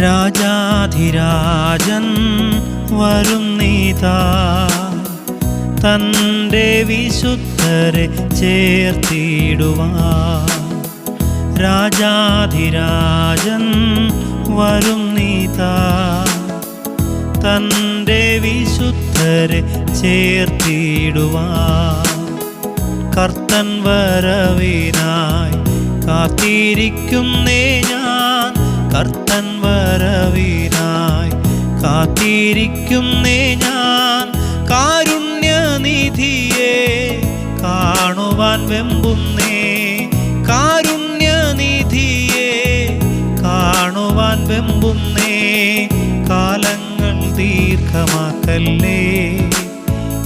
രാജാധിരാജൻ വരും നീതാ തന്റെ വിശുദ്ധരെ ചേർത്തിടുവാ. രാജാധിരാജൻ വരും നീതാ തന്റെ വിശുദ്ധരെ ചേർത്തിടുവാ. കർത്തൻ വരവിനായി കാത്തിരിക്കുന്നേ ഞാൻ. കർത്തൻ വരവിനായി കാത്തിരിക്കുന്നേ ഞാൻ. കാരുണ്യനിധിയെ കാണുവാൻ വെമ്പുന്നേ. കാരുണ്യനിധിയെ കാണുവാൻ വെമ്പുന്നേ. കാലങ്ങൾ ദീർഘമാക്കല്ലേ.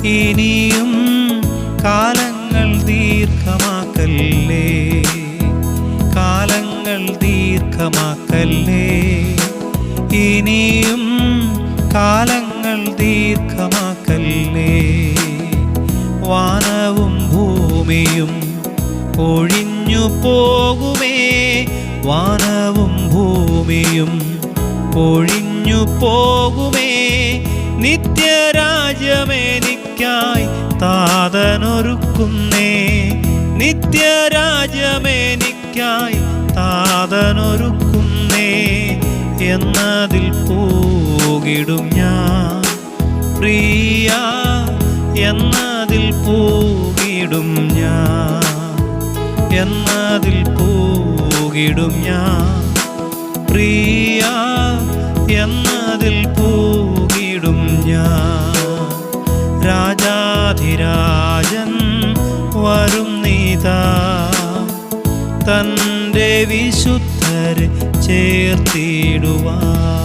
ഇനിയും കാലങ്ങൾ ദീർഘമാക്കല്ലേ. ദീർഘമാക്കല്ലേ വാനവും ഭൂമിയും ഒഴിഞ്ഞു പോകുമേ? വാനവും ഭൂമിയും ഒഴിഞ്ഞു പോകുമേ? നിത്യരാജ്യമെനിക്കായി താതനൊരുക്കുന്നേ. നിത്യരാജ്യമെനിക്കായി താതനൊരുക്കുന്നേ. എന്നതിൽ പോകിടും ഞാൻ. പ്രിയ എന്നതിൽ പോകിടും ഞാൻ. എന്നതിൽ പോകിടും ഞാൻ. പ്രിയ എന്നതിൽ പോകിടും ഞാൻ. രാജാധിരാജൻ വരും നീതാ. തന്റെ വിശുദ്ധരെ ചേർത്തിടുവാൻ.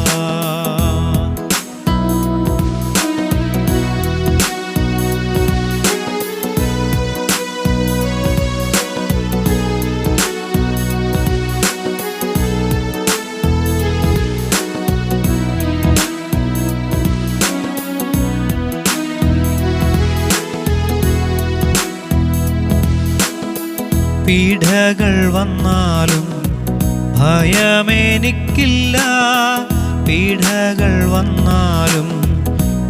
പീഡകൾ വന്നാലും ഭയമെനിക്കില്ല. പീഡകൾ വന്നാലും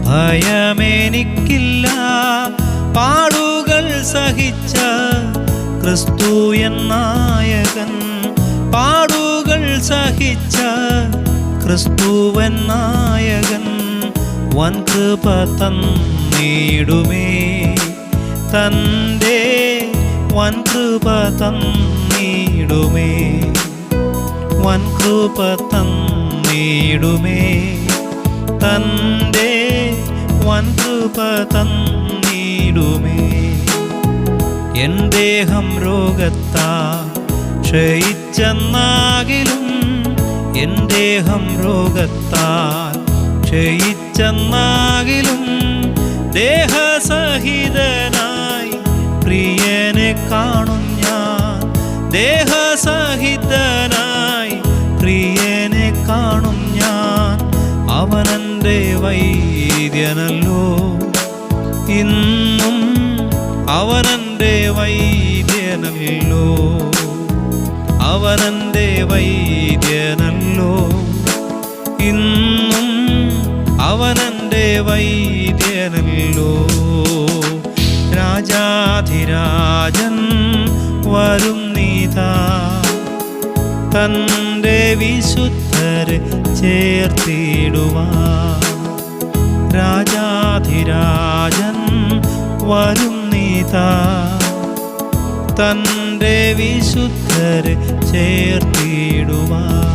ഭയമെനിക്കില്ല. പാടുകൾ സഹിച്ച ക്രിസ്തു എന്നായകൻ പാടുകൾ സഹിച്ച ക്രിസ്തുവൻ നായകൻ വൻ കൃപ തന്നിടുമേ. തന്റെ വൻ കൃപ തന്നിടുമേ. വൻ കൃപ തന്നിടുമേ. തന്റെ വൻ കൃപ തന്നിടുമേ. എൻ ദേഹം രോഗത്താ ക്ഷയിച്ചെന്നാകിലും എൻ ദേഹം രോഗത്താൽ ക്ഷയിച്ചെന്നാകിലും ദേഹസഹിതന കാണും ഞാൻ. ദേഹസഹിതനായി പ്രിയനെ കാണും ഞാൻ. അവനന്റെ വൈദ്യനല്ലോ. ഇന്നും അവനന്റെ വൈദ്യനല്ലോ. അവനന്റെ വൈദ്യനല്ലോ. ഇന്നും അവനന്റെ വൈദ്യനല്ലോ രാജാധിരാജൻ വരും നീതാ. തന്റെ വിശുദ്ധരെ ചേർത്തിടുവാ രാജാധിരാജൻ വരും നീതാ. തന്റെ വിശുദ്ധരെ ചേർത്തിടുവാൻ.